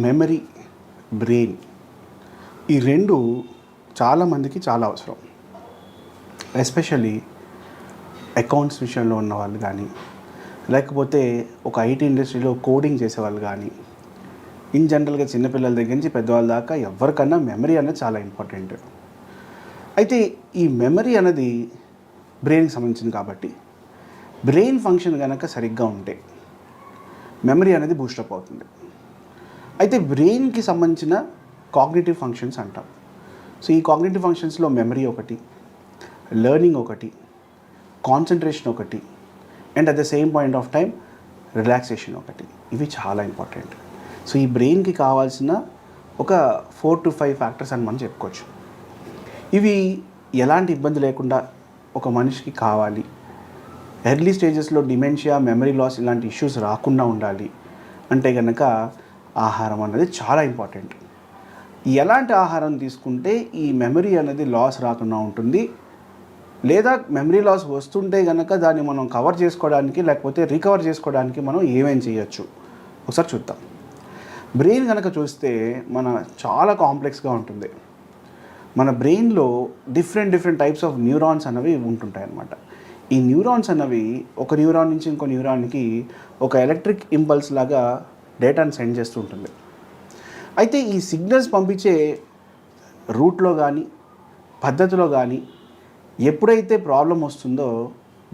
Memory brain ఈ రెండు చాలామందికి చాలా అవసరం. ఎస్పెషల్లీ అకౌంట్స్ విషయంలో ఉన్న వాళ్ళు కానీ లేకపోతే ఒక ఐటీ ఇండస్ట్రీలో కోడింగ్ చేసేవాళ్ళు కానీ ఇన్ జనరల్గా చిన్నపిల్లల దగ్గర నుంచి పెద్దవాళ్ళ దాకా ఎవరికన్నా మెమరీ అనేది చాలా ఇంపార్టెంట్. అయితే ఈ మెమరీ అనేది బ్రెయిన్కి సంబంధించింది కాబట్టి బ్రెయిన్ ఫంక్షన్ కనుక సరిగ్గా ఉంటే మెమరీ అనేది బూస్టప్ అవుతుంది. అయితే బ్రెయిన్కి సంబంధించిన కాగ్నిటివ్ ఫంక్షన్స్ అంటాం. సో ఈ కాగ్నిటివ్ ఫంక్షన్స్లో మెమరీ ఒకటి లెర్నింగ్ ఒకటి కాన్సన్ట్రేషన్ ఒకటి and at the same point of time relaxation ఒకటి. ఇవి చాలా ఇంపార్టెంట్. సో ఈ బ్రెయిన్కి కావాల్సిన ఒక ఫోర్ టు ఫైవ్ ఫ్యాక్టర్స్ అని మనం చెప్పుకోవచ్చు. ఇవి ఎలాంటి ఇబ్బంది లేకుండా ఒక మనిషికి కావాలి. ఎర్లీ స్టేజెస్లో డిమెన్షియా మెమరీ లాస్ ఇలాంటి ఇష్యూస్ రాకుండా ఉండాలి. అంటే కనుక ఆహారం అనేది చాలా ఇంపార్టెంట్. ఎలాంటి ఆహారం తీసుకుంటే ఈ మెమరీ అనేది లాస్ రాకుండా ఉంటుంది? లేదా మెమరీ లాస్ వస్తుంటే కనుక దాన్ని మనం కవర్ చేసుకోవడానికి లేకపోతే రికవర్ చేసుకోవడానికి మనం ఏమేం చేయొచ్చు? ఒకసారి చూద్దాం. బ్రెయిన్ కనుక చూస్తే మన చాలా కాంప్లెక్స్గా ఉంటుంది. మన బ్రెయిన్లో different different types of neurons అనేవి ఉంటుంటాయి అన్నమాట. ఈ న్యూరాన్స్ అనేవి ఒక న్యూరాన్ నుంచి ఇంకో న్యూరాన్కి ఒక ఎలక్ట్రిక్ ఇంపల్స్ లాగా డేటాను సెండ్ చేస్తూ ఉంటుంది. అయితే ఈ సిగ్నల్స్ పంపించే రూట్లో కానీ పద్ధతిలో కానీ ఎప్పుడైతే ప్రాబ్లం వస్తుందో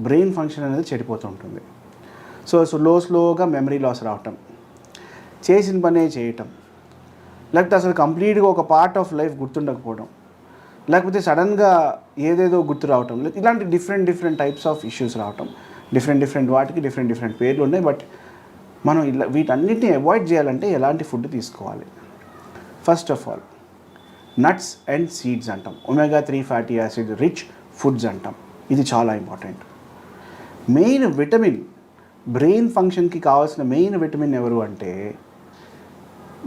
బ్రెయిన్ ఫంక్షన్ అనేది చెడిపోతూ ఉంటుంది. సో స్లో స్లోగా మెమరీ లాస్ రావటం చేసిన పనే చేయటం లేకపోతే అసలు కంప్లీట్గా ఒక పార్ట్ ఆఫ్ లైఫ్ గుర్తుండకపోవడం లేకపోతే సడన్గా ఏదేదో గుర్తు రావటం ఇలాంటి different different types of issues రావటం డిఫరెంట్ డిఫరెంట్ వాటికి డిఫరెంట్ డిఫరెంట్ పేర్లు ఉన్నాయి. బట్ మనం ఇలా వీటన్నిటిని అవాయిడ్ చేయాలంటే ఎలాంటి ఫుడ్ తీసుకోవాలి? First of all nuts and seeds అంటాం. Omega three fatty acid rich foods అంటాం. ఇది చాలా ఇంపార్టెంట్ మెయిన్ విటమిన్ బ్రెయిన్ ఫంక్షన్కి కావాల్సిన మెయిన్ విటమిన్ ఎవరు అంటే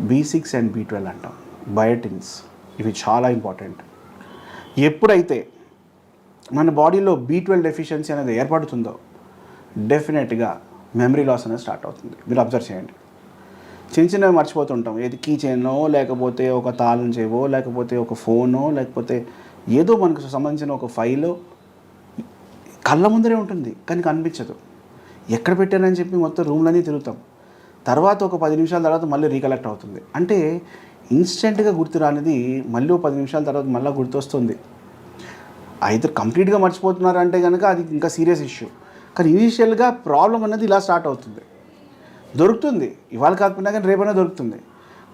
B six and B twelve అంటాం. బయోటిన్స్ ఇవి చాలా ఇంపార్టెంట్ ఎప్పుడైతే మన బాడీలో బీ ట్వెల్వ్ డెఫిషియన్సీ అనేది ఏర్పడుతుందో డెఫినెట్గా మెమరీ లాస్ అనేది స్టార్ట్ అవుతుంది. మీరు అబ్జర్వ్ చేయండి. చిన్న చిన్నవి మర్చిపోతుంటాం. ఏది కీ చైనో లేకపోతే ఒక తాళం చేయవో లేకపోతే ఒక ఫోనో లేకపోతే ఏదో మనకు సంబంధించిన ఒక ఫైలో కళ్ళ ముందరే ఉంటుంది. కానీ కనిపించదు. ఎక్కడ పెట్టానని చెప్పి మొత్తం రూమ్లన్నీ తిరుగుతాం. తర్వాత ఒక పది నిమిషాల తర్వాత మళ్ళీ రీకలెక్ట్ అవుతుంది. అంటే ఇన్స్టెంట్గా గుర్తు రానిది మళ్ళీ ఒక పది నిమిషాల తర్వాత మళ్ళీ గుర్తొస్తుంది. అయితే కంప్లీట్గా మర్చిపోతున్నారంటే కనుక అది ఇంకా సీరియస్ ఇష్యూ. కానీ ఇనీషియల్గా ప్రాబ్లం అనేది ఇలా స్టార్ట్ అవుతుంది. దొరుకుతుంది. ఇవాళ కాకపోయినా కానీ రేపైనా దొరుకుతుంది.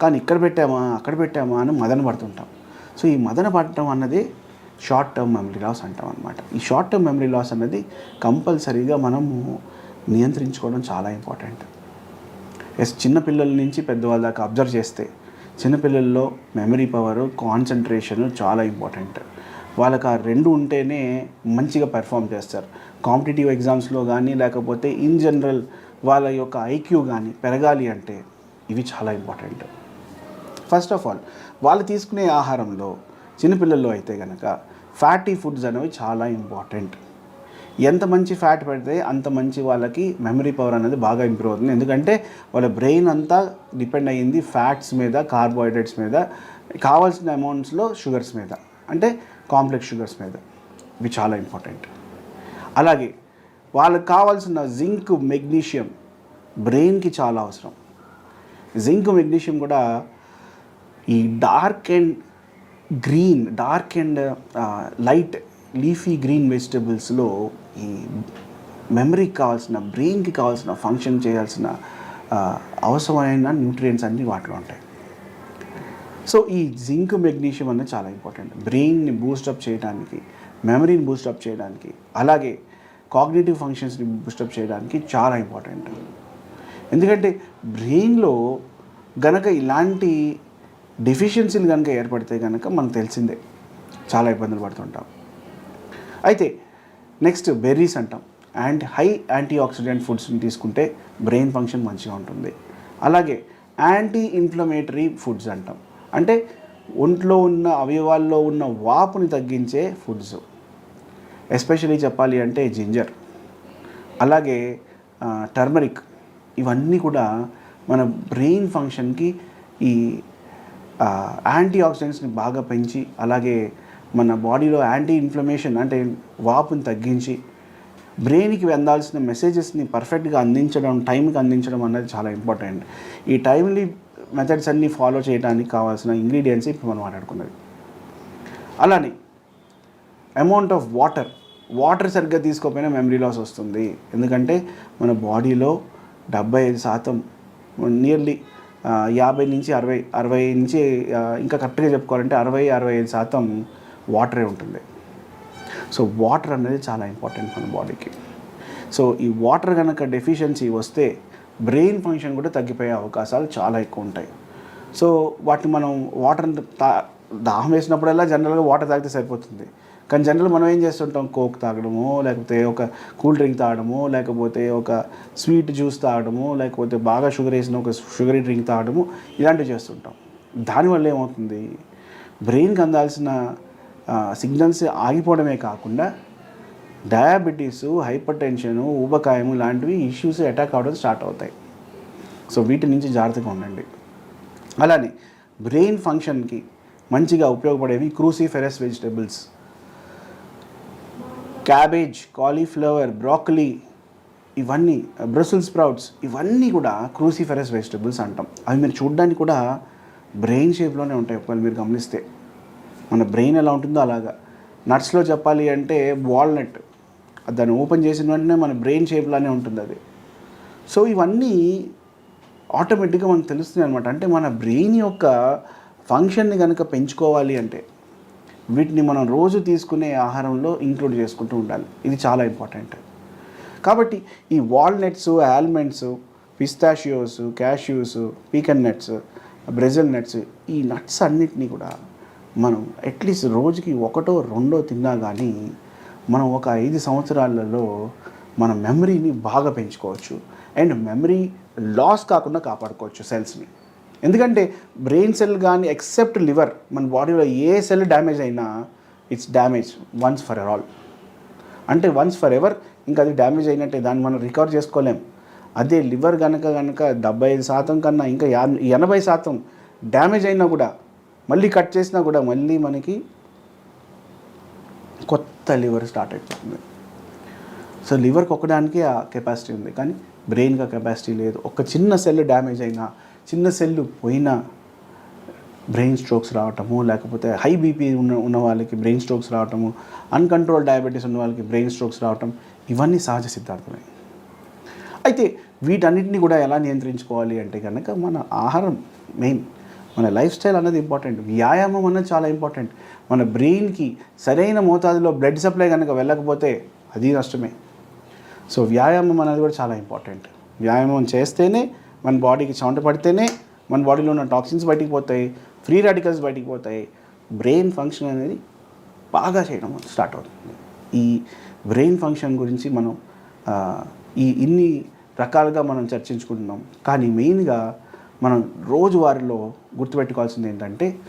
కానీ ఇక్కడ పెట్టామా అక్కడ పెట్టామా అని మదన పడుతుంటాం. సో ఈ మదన పడటం అన్నది షార్ట్ టర్మ్ మెమరీ లాస్ అంటాం అనమాట ఈ షార్ట్ టర్మ్ మెమరీ లాస్ అనేది కంపల్సరీగా మనము నియంత్రించుకోవడం చాలా ఇంపార్టెంట్ ఎస్ చిన్నపిల్లల నుంచి పెద్దవాళ్ళ దాకా అబ్జర్వ్ చేస్తే చిన్నపిల్లల్లో మెమరీ పవర్ కాన్సన్ట్రేషన్ చాలా ఇంపార్టెంట్ వాళ్ళకి ఆ రెండు ఉంటేనే మంచిగా పెర్ఫామ్ చేస్తారు. కాంపిటేటివ్ ఎగ్జామ్స్లో కానీ లేకపోతే ఇన్ జనరల్ వాళ్ళ యొక్క ఐక్యూ కానీ పెరగాలి అంటే ఇవి చాలా ఇంపార్టెంట్ ఫస్ట్ ఆఫ్ ఆల్ వాళ్ళు తీసుకునే ఆహారంలో చిన్నపిల్లల్లో అయితే కనుక ఫ్యాటీ ఫుడ్స్ అనేవి చాలా ఇంపార్టెంట్ ఎంత మంచి ఫ్యాట్ పెడితే అంత మంచి వాళ్ళకి మెమరీ పవర్ అనేది బాగా ఇంప్రూవ్ అవుతుంది. ఎందుకంటే వాళ్ళ బ్రెయిన్ అంతా డిపెండ్ అయ్యింది ఫ్యాట్స్ మీద కార్బోహైడ్రేట్స్ మీద కావాల్సిన అమౌంట్స్లో షుగర్స్ మీద. అంటే కాంప్లెక్స్ షుగర్స్ మీద ఇవి చాలా ఇంపార్టెంట్. అలాగే వాళ్ళకి కావాల్సిన జింక్ మెగ్నీషియం బ్రెయిన్కి చాలా అవసరం. జింక్ మెగ్నీషియం కూడా ఈ dark and green dark and light leafy green వెజిటబుల్స్లో ఈ మెమరీకి కావాల్సిన బ్రెయిన్కి కావాల్సిన ఫంక్షన్ చేయాల్సిన అవసరమైన న్యూట్రియంట్స్ అన్నీ వాటిలో ఉంటాయి. సో ఈ జింక్ మెగ్నీషియం అనేది చాలా ఇంపార్టెంట్ బ్రెయిన్ని బూస్టప్ చేయడానికి మెమరీని బూస్టప్ చేయడానికి అలాగే కాగ్నేటివ్ ఫంక్షన్స్ని బూస్టప్ చేయడానికి చాలా ఇంపార్టెంట్ ఎందుకంటే బ్రెయిన్లో గనక ఇలాంటి డెఫిషియన్సీలు కనుక ఏర్పడితే కనుక మనకు తెలిసిందే. చాలా ఇబ్బందులు పడుతుంటాం. అయితే నెక్స్ట్ బెర్రీస్ అంటాం. అండ్ హై యాంటీ ఆక్సిడెంట్ ఫుడ్స్ని తీసుకుంటే బ్రెయిన్ ఫంక్షన్ మంచిగా ఉంటుంది. అలాగే యాంటీ ఇన్ఫ్లమేటరీ ఫుడ్స్ అంటాం. అంటే ఒంట్లో ఉన్న అవయవాల్లో ఉన్న వాపుని తగ్గించే ఫుడ్స్. ఎస్పెషలీ చెప్పాలి అంటే జింజర్. అలాగే టర్మరిక్. ఇవన్నీ కూడా మన బ్రెయిన్ ఫంక్షన్కి ఈ యాంటీ ఆక్సిడెంట్స్ని బాగా పెంచి అలాగే మన బాడీలో యాంటీ ఇన్ఫ్లమేషన్ అంటే వాపుని తగ్గించి బ్రెయిన్కి అందాల్సిన మెసేజెస్ని పర్ఫెక్ట్గా అందించడం టైంకి అందించడం అనేది చాలా ఇంపార్టెంట్. ఈ టైంలీ మెథడ్స్ అన్నీ ఫాలో చేయడానికి కావాల్సిన ఇంగ్రీడియంట్స్ ఇప్పుడు మనం మాట్లాడుకున్నది. అలానే అమౌంట్ ఆఫ్ వాటర్ వాటర్ సరిగ్గా తీసుకోకపోయినా మెమరీ లాస్ వస్తుంది. ఎందుకంటే మన బాడీలో డెబ్బై ఐదు శాతం నియర్లీ యాభై నుంచి అరవై అరవై నుంచి ఇంకా కరెక్ట్గా చెప్పుకోవాలంటే అరవై అరవై ఐదు శాతం వాటరే ఉంటుంది. సో వాటర్ అనేది చాలా ఇంపార్టెంట్ మన బాడీకి సో ఈ వాటర్ కనుక డెఫిషియన్సీ వస్తే బ్రెయిన్ ఫంక్షన్ కూడా తగ్గిపోయే అవకాశాలు చాలా ఎక్కువ ఉంటాయి. సో వాటిని మనం వాటర్ తా దాహం వేసినప్పుడల్లా జనరల్గా వాటర్ తాగితే సరిపోతుంది. కానీ జనరల్ మనం ఏం చేస్తుంటాం? కోక్ తాగడము లేకపోతే ఒక కూల్ డ్రింక్ తాగడము లేకపోతే ఒక స్వీట్ జ్యూస్ తాగడము లేకపోతే బాగా షుగర్ వేసిన ఒక షుగరీ డ్రింక్ తాగడము ఇలాంటివి చేస్తుంటాం. దానివల్ల ఏమవుతుంది? బ్రెయిన్కి అందాల్సిన సిగ్నల్స్ ఆగిపోవడమే కాకుండా డయాబెటీసు హైపర్ టెన్షను ఊబకాయము లాంటివి ఇష్యూస్ అటాక్ అవ్వడం స్టార్ట్ అవుతాయి. సో వీటి నుంచి జాగ్రత్తగా ఉండండి. అలానే బ్రెయిన్ ఫంక్షన్కి మంచిగా ఉపయోగపడేవి cruciferous vegetables. Cabbage cauliflower broccoli ఇవన్నీ బ్రసల్ స్ప్రౌట్స్ ఇవన్నీ కూడా క్రూసిఫెరస్ వెజిటబుల్స్ అంటాం. అవి మీరు చూడడానికి కూడా బ్రెయిన్ షేప్లోనే ఉంటాయి. ఒకవేళ మీరు గమనిస్తే మన బ్రెయిన్ ఎలా ఉంటుందో అలాగా. నట్స్లో చెప్పాలి అంటే వాల్నట్ దాన్ని ఓపెన్ చేసిన వెంటనే మన బ్రెయిన్ షేప్లానే ఉంటుంది అది. సో ఇవన్నీ ఆటోమేటిక్గా మనకు తెలుస్తుంది అనమాట అంటే మన బ్రెయిన్ యొక్క ఫంక్షన్ని కనుక పెంచుకోవాలి అంటే వీటిని మనం రోజు తీసుకునే ఆహారంలో ఇంక్లూడ్ చేసుకుంటూ ఉండాలి. ఇది చాలా ఇంపార్టెంట్. కాబట్టి ఈ walnuts almonds pistachios cashews pecan nuts Brazil nuts ఈ నట్స్ అన్నిటినీ కూడా మనం అట్లీస్ట్ రోజుకి ఒకటో రెండో తిన్నా కానీ మనం ఒక ఐదు సంవత్సరాలలో మన మెమరీని బాగా పెంచుకోవచ్చు. అండ్ మెమరీ లాస్ కాకుండా కాపాడుకోవచ్చు సెల్స్ని. ఎందుకంటే బ్రెయిన్ సెల్ కానీ ఎక్సెప్ట్ లివర్ మన బాడీలో ఏ సెల్ డ్యామేజ్ అయినా it's damage once for all. అంటే వన్స్ ఫర్ ఎవర్ ఇంకా అది డ్యామేజ్ అయినట్టే దాన్ని మనం రికవర్ చేసుకోలేం. అదే లివర్ కనుక కనుక డెబ్బై ఐదు శాతం కన్నా ఇంకా ఎనభై శాతం డ్యామేజ్ అయినా కూడా మళ్ళీ కట్ చేసినా కూడా మళ్ళీ మనకి కొత్త లివర్ స్టార్ట్ అయిపోతుంది. సో లివర్కి ఒకదానికి ఆ కెపాసిటీ ఉంది. కానీ బ్రెయిన్కి ఆ కెపాసిటీ లేదు. ఒక చిన్న సెల్ డ్యామేజ్ అయినా చిన్న సెల్ పోయినా బ్రెయిన్ స్ట్రోక్స్ రావటము లేకపోతే హై బీపీ ఉన్న ఉన్న వాళ్ళకి బ్రెయిన్ స్ట్రోక్స్ రావటము అన్కంట్రోల్ డయాబెటీస్ ఉన్న వాళ్ళకి బ్రెయిన్ స్ట్రోక్స్ రావటం ఇవన్నీ సహజ సిద్ధార్థమే అయితే వీటన్నిటిని కూడా ఎలా నియంత్రించుకోవాలి అంటే కనుక మన ఆహారం మెయిన్ మన లైఫ్ స్టైల్ అన్నది ఇంపార్టెంట్. వ్యాయామం అన్నది చాలా ఇంపార్టెంట్. మన బ్రెయిన్కి సరైన మోతాదులో బ్లడ్ సప్లై కనుక వెళ్ళకపోతే అది నష్టమే. సో వ్యాయామం అనేది కూడా చాలా ఇంపార్టెంట్. వ్యాయామం చేస్తేనే మన బాడీకి చెమట పడితేనే మన బాడీలో ఉన్న టాక్సిన్స్ బయటికి పోతాయి ఫ్రీ రాడికల్స్ బయటికి పోతాయి. బ్రెయిన్ ఫంక్షన్ అనేది బాగా చేయడం స్టార్ట్ అవుతుంది. ఈ బ్రెయిన్ ఫంక్షన్ గురించి మనం ఈ ఇన్ని రకాలుగా మనం చర్చించుకుంటున్నాం. కానీ మెయిన్గా మనం రోజువారీలో గుర్తుపెట్టుకోవాల్సింది ఏంటంటే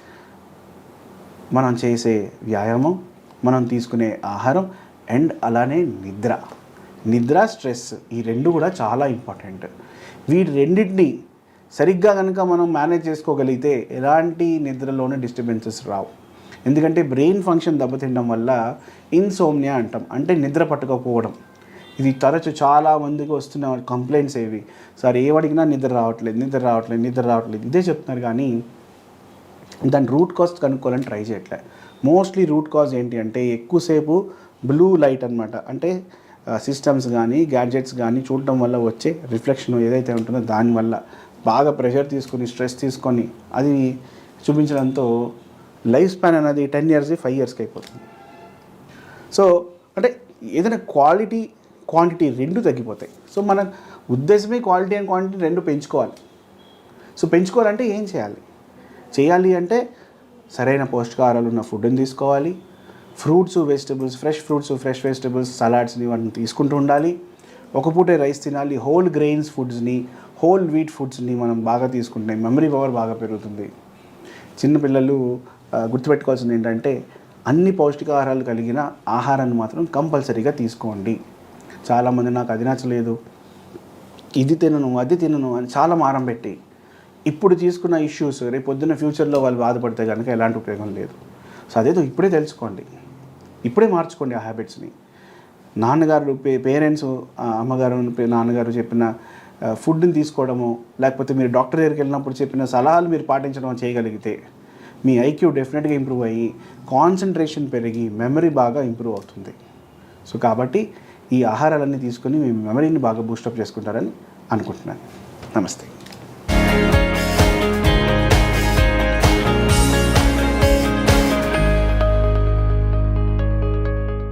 మనం చేసే వ్యాయామం మనం తీసుకునే ఆహారం అండ్ అలానే నిద్ర. నిద్ర స్ట్రెస్ ఈ రెండు కూడా చాలా ఇంపార్టెంట్. వీటి రెండింటిని సరిగ్గా కనుక మనం మేనేజ్ చేసుకోగలిగితే ఎలాంటి నిద్రలోనే డిస్టర్బెన్సెస్ రావు. ఎందుకంటే బ్రెయిన్ ఫంక్షన్ దెబ్బతినడం వల్ల ఇన్సోమ్నియా అంటాం. అంటే నిద్ర పట్టుకోకపోవడం. ఇది తరచు చాలా మందికి వస్తున్న కంప్లైంట్స్ ఏవి? సార్ ఏమడిగినా నిద్ర రావట్లేదు నిద్ర రావట్లేదు నిద్ర రావట్లేదు. ఇదే చెప్తున్నారు కానీ దాని రూట్ కాజ్ కనుక్కోవాలని ట్రై చేయట్లే. మోస్ట్లీ రూట్ కాజ్ ఏంటి అంటే ఎక్కువసేపు బ్లూ లైట్ అనమాట అంటే సిస్టమ్స్ కానీ గ్యాడ్జెట్స్ కానీ చూడటం వల్ల వచ్చే రిఫ్లెక్షన్ ఏదైతే ఉంటుందో దానివల్ల బాగా ప్రెషర్ తీసుకొని స్ట్రెస్ తీసుకొని అది చూపించడంతో లైఫ్ స్పాన్ అనేది టెన్ ఇయర్స్ ఫైవ్ ఇయర్స్కి అయిపోతుంది. సో అంటే ఏదైనా క్వాలిటీ క్వాంటిటీ రెండు తగ్గిపోతాయి. సో మన ఉద్దేశమే క్వాలిటీ అండ్ క్వాంటిటీ రెండు పెంచుకోవాలి. సో పెంచుకోవాలంటే ఏం చేయాలి? చేయాలి అంటే సరైన పోషకాహారాలు ఉన్న ఫుడ్ని తీసుకోవాలి. Fruits vegetables fresh fruits fresh vegetables సలాడ్స్ని వాటిని తీసుకుంటూ ఉండాలి. ఒక పూటే రైస్ తినాలి. హోల్ గ్రెయిన్స్ ఫుడ్స్ని హోల్ వీట్ ఫుడ్స్ని మనం బాగా తీసుకుంటే మెమరీ పవర్ బాగా పెరుగుతుంది. చిన్నపిల్లలు గుర్తుపెట్టుకోవాల్సింది ఏంటంటే అన్ని పౌష్టికాహారాలు కలిగిన ఆహారాన్ని మాత్రం కంపల్సరీగా తీసుకోండి. చాలామంది నాకు అది నచ్చలేదు ఇది తినను అది తినను అని చాలా మారం పెట్టి ఇప్పుడు తీసుకున్న ఇష్యూస్ రేపు పొద్దున్న ఫ్యూచర్లో వాళ్ళు బాధపడితే కనుక ఎలాంటి ఉపయోగం లేదు. సో అదేదో ఇప్పుడే తెలుసుకోండి. ఇప్పుడే మార్చుకోండి ఆ హ్యాబిట్స్ని నాన్నగారు పే పేరెంట్స్ అమ్మగారు నాన్నగారు చెప్పిన ఫుడ్ని తీసుకోవడము లేకపోతే మీరు డాక్టర్ దగ్గరికి వెళ్ళినప్పుడు చెప్పిన సలహాలు మీరు పాటించడం చేయగలిగితే మీ ఐక్యూ డెఫినెట్గా ఇంప్రూవ్ అయ్యి కాన్సన్ట్రేషన్ పెరిగి మెమరీ బాగా ఇంప్రూవ్ అవుతుంది. సో కాబట్టి ఈ ఆహారాలన్నీ తీసుకొని మీ మెమరీని బాగా బూస్టప్ చేసుకుంటారని అనుకుంటున్నాను. నమస్తే.